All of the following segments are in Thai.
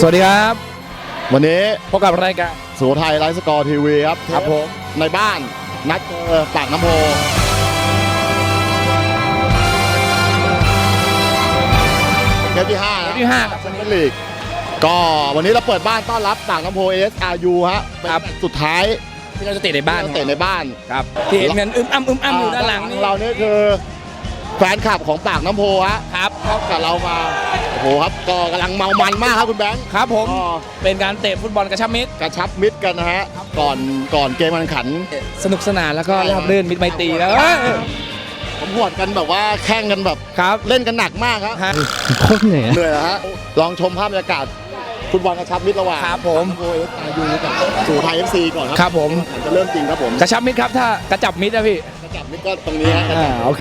สวัสดีครับ วันนี้พบกับรายการสุโขทัยไลฟ์สกอร์ทีวีครับครับผมในบ้านนัดเจอปากน้ำโพเกมที่5เกมที่ห้าครับแชมเปี้ยนลีกก็วันนี้เราเปิดบ้านต้อนรับปากน้ำโพ ASRU ฮะเป็นครับแมตช์สุดท้ายที่เราจะเตะในบ้านที่เรเตะในบ้านครับที่เห็นกันอึมอ้ำอึมอ้ำอยู่ด้านหลังขนี่องเรานี่คือแฟนคลับของปากน้ำโพฮะครับเข้ากับเรามาโอ้โหครับก็กำลังเมามันมากครับคุณแบงค์ ครับผมก็เป็นการเตะฟุตบอลกระชับมิตรกระชับมิตรกันนะฮะก่อนก่อนเกมการแข่งขัน สนุกสนานแล้วก็ราบรื่นมิตรไมตรีแล้วผมหวดกันแบบว่าแข่งกันแบบครับเล่นกันหนักมากครับฮะโคตรเหนื่อยเหนื่อยนะฮะลองชมภาพบรรยากาศฟุตบอลกระชับมิตรระหว่างครับผม โอเอสอายูกับสู่ไทยเอฟซีก่อนคครับรับผม จะเริ่มจริงครับผมกระชับมิตรครับถ้ากระจับมิตรนะพี่ กระชับมิตรก็ตรงนี้ฮะอ่าโอเค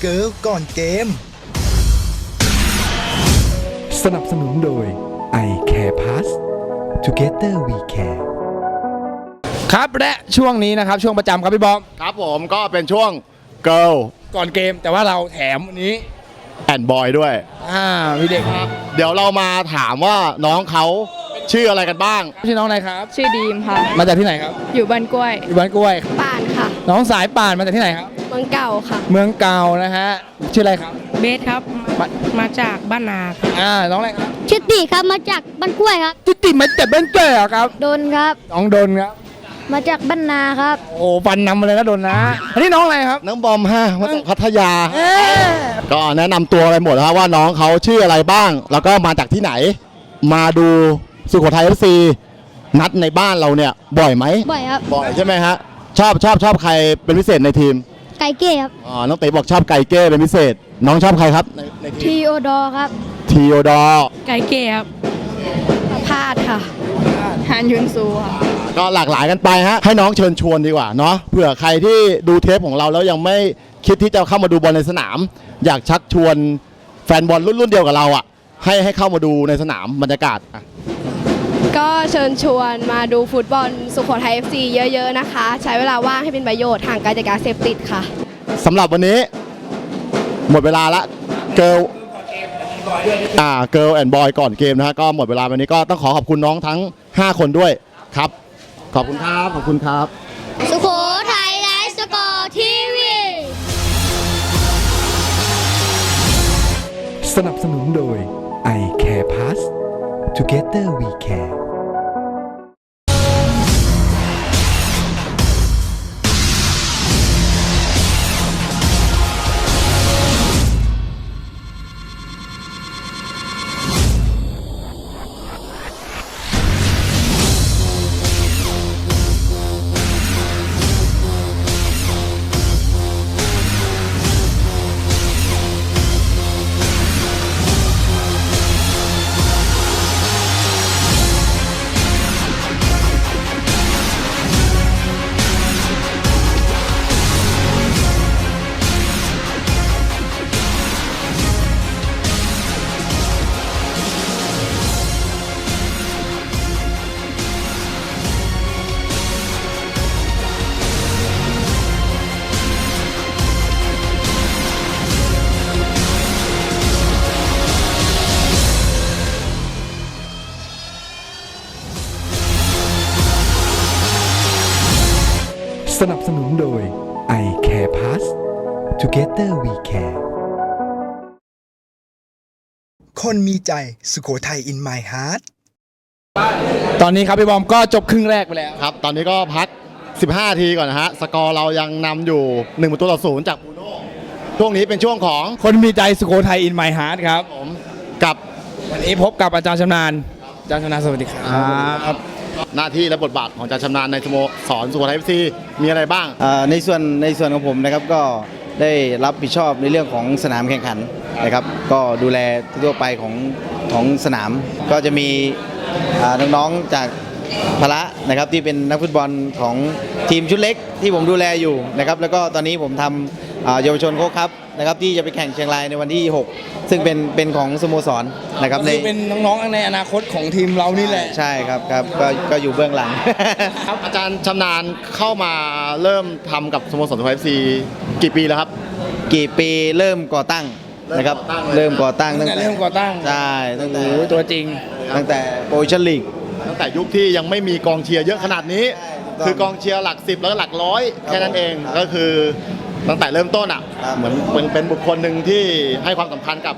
เกิร์ลก่อนเกม สนับสนุนโดย i Care Pass Together We Care ครับและช่วงนี้นะครับ ช่วงประจำครับพี่บอมครับผมก็เป็นช่วง Girl ก่อนเกมแต่ว่าเราแถมวันนี้ and Boy ด้วย อ่าพี่เด็กเดี๋ยวเรามาถามว่าน้องเขาชื่ออะไรกันบ้าง ชื่อน้องอะไรครับ ชื่อดีมค่ะ มาจากที่ไหนครับอยู่บ้านกล้วยอยู่บ้านกล้วย ป่านค่ะ น้องสายป่านมาจากที่ไหนครับ เมืองเก่าค่ะ เมืองเก่านะฮะชื่ออะไรครับ เบสครับมามาจากบ้านนาค่ะอ่าน้องอะไรครับชื่อตีครับมาจากบ้านกล้วยครับติติมาจากบ้านเกิดครับโดนครับ น้องดนครับมาจากบ้านนาครับ โอ้ฟันนำมาเลยนะดนนะอันนี้น้องอะไรครับ น้องบอมฮะมาจากพัทยา เอ๊ะก็แนะนำตัวไปหมดแล้วครับว่าน้องเขาชื่ออะไรบ้าง แล้วก็มาจากที่ไหน มาดูสุโขทัยเอฟซีนัดในบ้านเราเนี่ยบ่อยไหมบ่อยครับ บ่อยใช่ไหมฮะชอบชอบชอบใครเป็นพิเศษในทีม ไก่เก้ครับอ๋อน้องเต๋บอกชอบไก่เก้เป็นพิเศษ น้องชอบใครครับในในทีทีมโอดอร์ครับทีโอดอร์ไก่เก๋ครับพาดค่ะฮานยุนซูค่ะ ก็หลากหลายกันไปฮะให้น้องเชิญชวนดีกว่าเนาะเผื่อใครที่ดูเทปของเราแล้วยังไม่คิดที่จะเข้ามาดูบอลในสนาม อยากชักชวนแฟนบอลรุ่นรุ่นเดียวกับเราอะให้ให้เข้ามาดูในสนามบรรยากาศอะ ก็เชิญชวนมาดูฟุตบอลสุโขทัย FC เยอะ ๆ นะคะ ใช้เวลาว่างให้เป็นประโยชน์ห่างไกลจากยาเสพติดค่ะ สำหรับวันนี้ หมดเวลาละเกิลอ่าเกิลแอนด์บอยก่อนเกมนะฮะก็หมดเวลาวันนี้ก็ต้องขอขอบคุณน้องทั้ง 5 คนด้วยครับ ขอบคุณครับ ขอบคุณครับ สุโขทัยไลฟ์สกอร์ทีวีสนับสนุนโดย i Care Pass Together We Care Together We Care คนมีใจสุโขทัย in my heart ตอนนี้ครับพี่บอมก็จบครึ่งแรกไปแล้ว ครับ ตอนนี้ก็พัก 15 ทีก่อนนะฮะ สกอร์เรายังนำอยู่1ประตูต่อศูนย์จากบูโน่ช่วงนี้เป็นช่วงของคนมีใจสุโขทัยอินไมฮาร์ดครับผมกับวันนี้พบกับอาจารย์ชำนาญอาจารย์ชำนาญสวัสดีครับหน้าที่และบทบาทของอาจารย์ชำนาญในสโมสรสุโขทัยเอฟซีมีอะไรบ้างอ่าในส่วนในส่วนของผมนะครับก็ ได้รับผิดชอบในเรื่องของสนามแข่งขันนะครับ ก็ดูแลทั่วไปของของสนามก็จะมีอ่าน้องๆจากพละนะครับที่เป็นนักฟุตบอลของทีมชุดเล็กที่ผมดูแลอยู่นะครับ แล้วก็ตอนนี้ผมทำอ่าเยาวชนโค้ชครับนะครับที่จะไปแข่งเชียงรายในวันที่ 6 ซึ่งเป็นเป็นของสโมสรนะครับก็ในคือเป็นน้องๆในอนาคตของทีมเรานี่แหละ ใช่ครับครับก็ก็อยู่เบื้องหลังครับอาจารย์ชำนาญเข้ามาเริ่มทำกับสโมสรสุโขทัยเอฟซี กี่ปีแล้วครับ กี่ปีเริ่มก่อตั้งนะครับ เริ่เริ่มมก่ก่ออตั้ตั้งงตั้งแต่เริ่มก่อตั้งใช่ตั้งแต่โอ้โหตัวจริง ตั้งแต่โปรชั่นลีก ตั้งแต่ยุคที่ยังไม่มีกองเชียร์เยอะขนาดนี้ ใช่ถูกต้องคือกองเชียร์หลักสิบแล้วก็หลักร้อยครับแค่นั้นเองครับก็คือตั้งแต่เริ่มต้นอะครับ เหมือนเป็นเป็นบุคคลหนึ่งที่ให้ความสำคัญกับ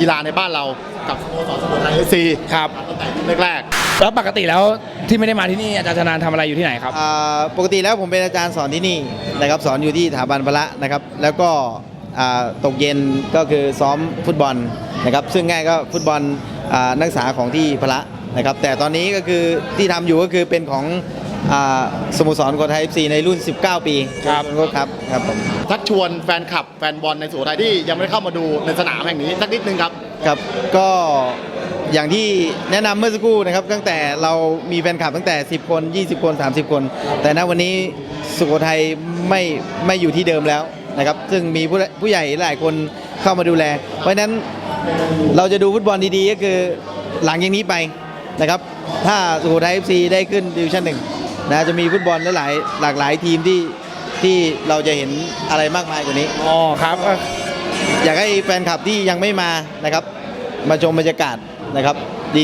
กีฬาในบ้านเรากับสโมสรสุโขทัยเอฟซีครับ ตั้งแต่ยุคแรกแล้วปกติแล้วที่ไม่ได้มาที่นี่อาจารย์ชำนาญทำอะไรอยู่ที่ไหนครับ อ่าปกติแล้วผมเป็นอาจารย์สอนที่นี่นะครับสอนอยู่ที่สถาบันพละนะครับ แล้วก็อ่าตกเย็นก็คือซ้อมฟุตบอลนะครับซึ่งง่ายก็ฟุตบอลอ่านักศึกษาของที่พละนะครับ แต่ตอนนี้ก็คือที่ทำอยู่ก็คือเป็นของอ่าสโมสรโคไทย FC ในรุ่น 19 ปีครับ ครับครับผมๆทักชวนแฟนคลับแฟนบอลในสุโขทัยที่ยังไม่ได้เข้ามาดูในสนามแห่งนี้สักนิดนึงครับ ครับก็ อย่างที่แนะนำเมื่อสักครู่นะครับ ตั้งแต่เรามีแฟนคลับตั้งแต่ 10 คน 20 คน 30 คน แต่ณวันนี้สุโขทัยไม่ไม่อยู่ที่เดิมแล้วนะครับ ซึ่งมีผู้ผู้ใหญ่หลายคนเข้ามาดูแล เพราะฉะนั้นเราจะดูฟุตบอลดีๆ ก็คือหลังอย่างนี้ไปนะครับ ถ้าสุโขทัย FC ได้ขึ้นดิวิชั่นหนึ่งนะจะมีฟุตบอลหลายหลากหลายทีมที่ที่เราจะเห็นอะไรมากมายกว่านี้ อ๋อครับก็อยากให้แฟนคลับที่ยังไม่มานะครับ มาชมบรรยากาศ นะครับ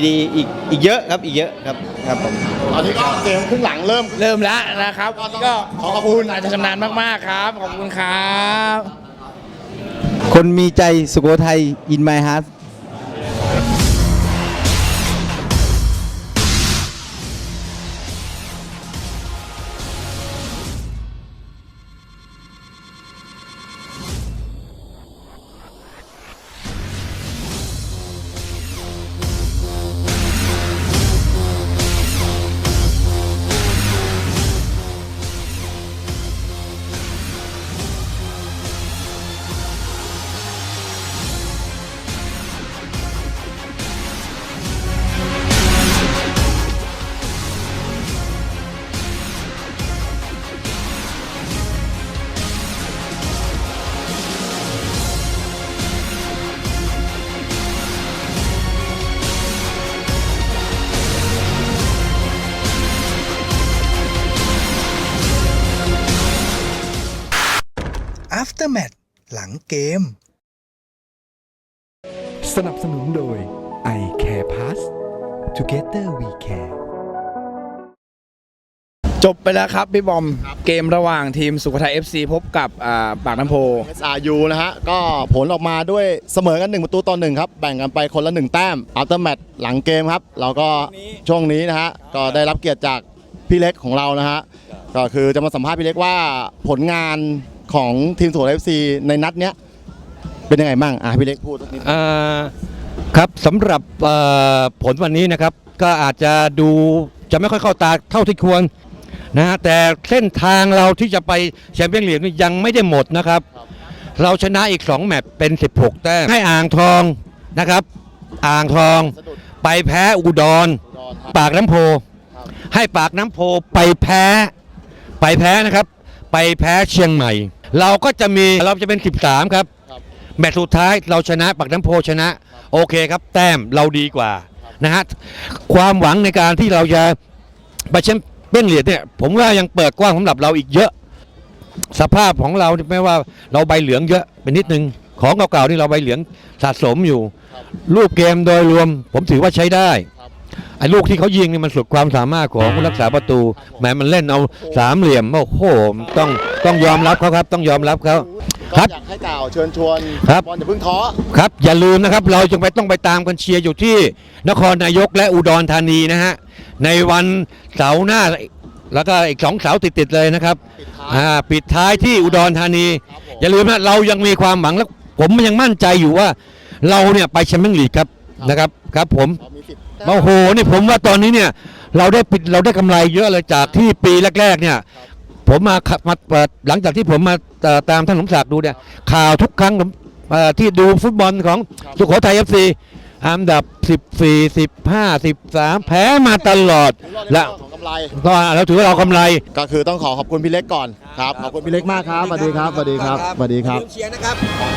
ดีๆอีกอีกเยอะครับอีกเยอะครับครับผมตอนนี้ก็เกมครึ่งหลังเริ่มเริ่มแล้วนะครับ ก็ขอขอบคุณอาจารย์ชำนาญมากๆครับ ขอบคุณครับ คนมีใจสุโขทัย in my heart Aftermath งเกม สนับสนุนโดย i Care Pass Together We Care จบไปแล้วครับพี่บอมเกมระหว่างทีมสุโขทัย FC พบกับอ่าปากน้ำโพ SRU นะฮะ ก็ผลออกมาด้วยเสมอกัน 1 ประตูต่อหนึ่งครับ แบ่งกันไปคนละ 1 แต้มอัลเตอร์แมตหลังเกมครับ เราก็ช่วงนี้นะฮะ ก็ได้รับเกียรติจากพี่เล็กของเรานะฮะ ก็คือจะมาสัมภาษณ์พี่เล็กว่าผลงาน ของทีมสุโขทัย FC ในนัดเนี้ยเป็นยังไงบ้างอะพี่เล็กพูดสักนิดอ่าครับสำหรับเอ่อผลวันนี้นะครับ ก็อาจจะดูจะไม่ค่อยเข้าตาเท่าที่ควรนะฮะแต่เส้นทางเราที่จะไปแชมเปี้ยนลีกนี่ยังไม่ได้หมดนะครับ เราชนะอีก 2 แมตช์เป็น 16 แต้มให้อ่างทองนะครับ อ่างทองไปแพ้อุดร ปากน้ำโพ ให้ปากน้ำโพไปแพ้ ไปแพ้นะครับ ไปแพ้เชียงใหม่ เราก็จะมีเราจะเป็น 13 ครับ แมตช์สุดท้ายเราชนะปากน้ำโพชนะ โอเคครับ แต้มเราดีกว่านะฮะความหวังในการที่เราจะไปแชมเปี้ยนลีกเนี่ยผมว่ายังเปิดกว้างสำหรับเราอีกเยอะ สภาพของเราไม่ว่าเราใบเหลืองเยอะไปนิดนึง ของเก่าๆนี่เราใบเหลืองสะสมอยู่ รูปเกมโดยรวมผมถือว่าใช้ได้ ไอ้ลูกที่เขายิงนี่มันสุดความสามารถของผู้รักษาประตูแหมมันเล่นเอาสามเหลี่ยมโอ้โหต้องต้องยอมรับเขาครับ ต้องยอมรับเขาก็ครับ อยากให้กล่าวเชิญชวนครับ บอลอย่าเพิ่งท้อ ครับอย่าลืมนะครับเราจงไปต้องไปตามกันเชียร์อยู่ที่นครนายกและอุดรธานีนะฮะในวันเสาร์หน้าแล้วก็อีกสองเสาร์ติดๆเลยนะครับอ่าปิดท้ายที่อุดรธานีอย่าลืมนะเรายังมีความหวังและผมยังมั่นใจอยู่ว่า เราเนี่ยไปแชมเปี้ยนลีกครับนะครับครับผม เรามีสิทธิ์ โอ้โหนี่ผมว่าตอนนี้เนี่ยเราได้ปิดเราได้กำไรเยอะเลยจากที่ปีแรก ๆ เนี่ย ผมมาขับมาเปิดหลังจากที่ผมมาเอ่อตามท่านสมศักดิ์ดูเนี่ย ข่าวทุกครั้งผมเอ่อที่ดูฟุตบอลของสุโขทัยเอฟซีอันดับ 14 15 13 แพ้มาตลอด และของกำไร ก็เราถือว่าเรากำไร ก็คือต้องขอขอบคุณพี่เล็กก่อนครับ ขอบคุณพี่เล็กมากครับสวัสดีครับสวัสดีครับสวัสดีครับ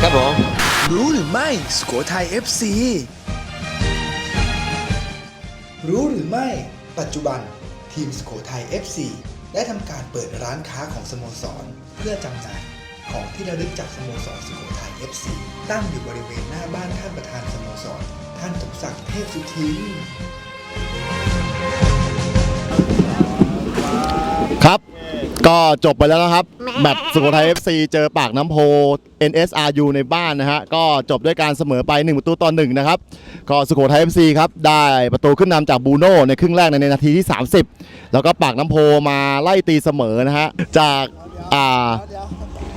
ครับผม รู้หรือไม่สุโขทัย FC รู้หรือไม่ ปัจจุบันทีมสุโขทัย FC ได้ทำการเปิดร้านค้าของสโมสร เพื่อจำหน่ายของที่ระลึกจากสโมสรสุโขทัย FC ตั้งอยู่บริเวณหน้าบ้านท่านประธานสโมสร ท่านสมศักดิ์เทพสุทินครับ ก็จบไปแล้วนะครับแมตช์สุโขทัย FC เจอปากน้ำโพ NSRU ในบ้านนะฮะก็จบด้วยการเสมอไป 1 ประตูต่อ1นะครับก็สุโขทัย FC ครับได้ประตูขึ้นนำจากบูโน่ในครึ่งแรกในนาทีที่ 30 แล้วก็ปากน้ำโพมาไล่ตีเสมอนะฮะจากอ่า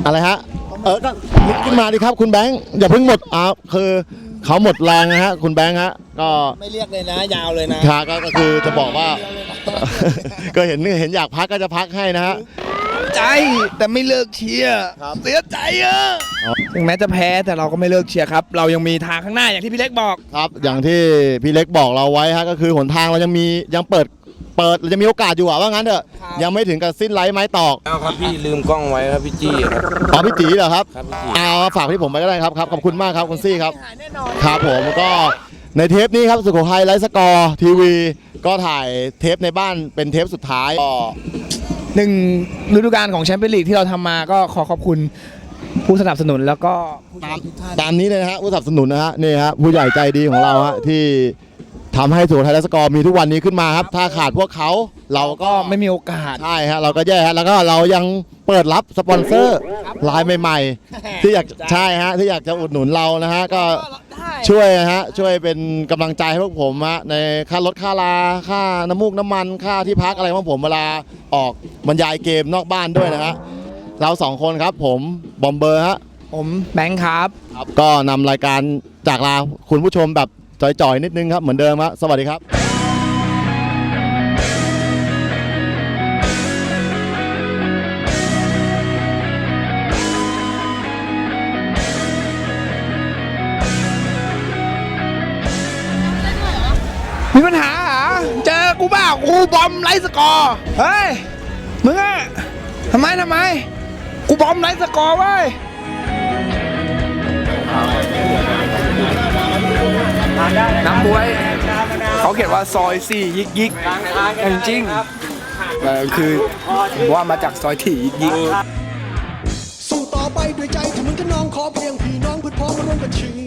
อะไรฮะเออก็ลุกขึ้นมาดิครับคุณแบงค์อย่าเพิ่งหมดอ่าคือเขาหมดแรงนะฮะคุณแบงค์ฮะ ก็ไม่เรียกเลยนะยาวเลยนะครับก็ก็คือจะบอกว่า ก็เห็นเห็นอยากพักก็จะพักให้นะฮะ ใจแต่ไม่เลิกเชียร์ครับ เสียใจอะถึงแม้จะแพ้แต่เราก็ไม่เลิกเชียร์ครับ เรายังมีทางข้างหน้าอย่างที่พี่เล็กบอก ครับอย่างที่พี่เล็กบอกเราไว้ฮะก็คือหนทางเรายังมียังเปิดเปิดเราจะมีโอกาสอยู่อะว่างั้นเถอะยังไม่ถึงกับสิ้นไร้ไม้ตอกเอาครับพี่ลืมกล้องไว้ครับพี่จี้ครับอ๋อพี่ตีเหรอครับครับพี่จี้เอาฝากที่ผมไปก็ได้ครับครับขอบคุณมากครับคุณซี่ครับครับผมก็ ในเทปนี้ครับสุโขทัยไลฟ์สกอร์ทีวี ก็ถ่ายเทปในบ้านเป็นเทปสุดท้ายก็หนึ่งฤดูกาลของแชมเปี้ยนลีกที่เราทำมาก็ขอขอบคุณผู้สนับสนุนแล้วก็ผู้ชตามมทุกท่านตามนี้เลยนะฮะผู้สนับสนุนนะฮะนี่ฮะผู้ใหญ่ใจดีของเราฮะที่ ทำให้สุโขทัยไลฟ์สกอร์มีทุกวันนี้ขึ้นมาครับ ถ้าขาดพวกเขาเราก็ก็ไม่มีโอกาส ใช่ฮะเราก็แย่ฮะแล้วก็เรายังเปิดรับสปอนเซอร์รายใหม่ๆ ที่อยากใช่ฮะที่อยากจะอุดหนุนเรานะฮะก็ช่วยนะฮะช่วยเป็นกำลังใจให้พวกผมฮะในค่ารถค่าลาค่าน้ำมูกน้ำมันค่าที่พักอะไรของผมเวลาออกบรรยายเกมนอกบ้านด้วยนะฮะเราสองคนครับผมบอมเบอร์ฮะผมแบงค์ครับครับก็นำรายการจากลาคุณผู้ชมแบบ จ่อยๆนิดนึงครับเหมือนเดิมครับสวัสดีครับมีปัญหาเหรอเจอกูบ้ากูบอมไลท์สกอร์เฮ้ยมึงอะทำไมทำไม กูบอมไลท์สกอร์เว้ย เขาเขียนว่าซอยสี่ยิกยิกจริงๆเออคือผมว่ามาจากซอยถี่ยิกยิก สู้ต่อไปด้วยใจถ้ามึงก็น้องขอเพียงพี่น้องเพื่อพ้องมาร่วมกันเชี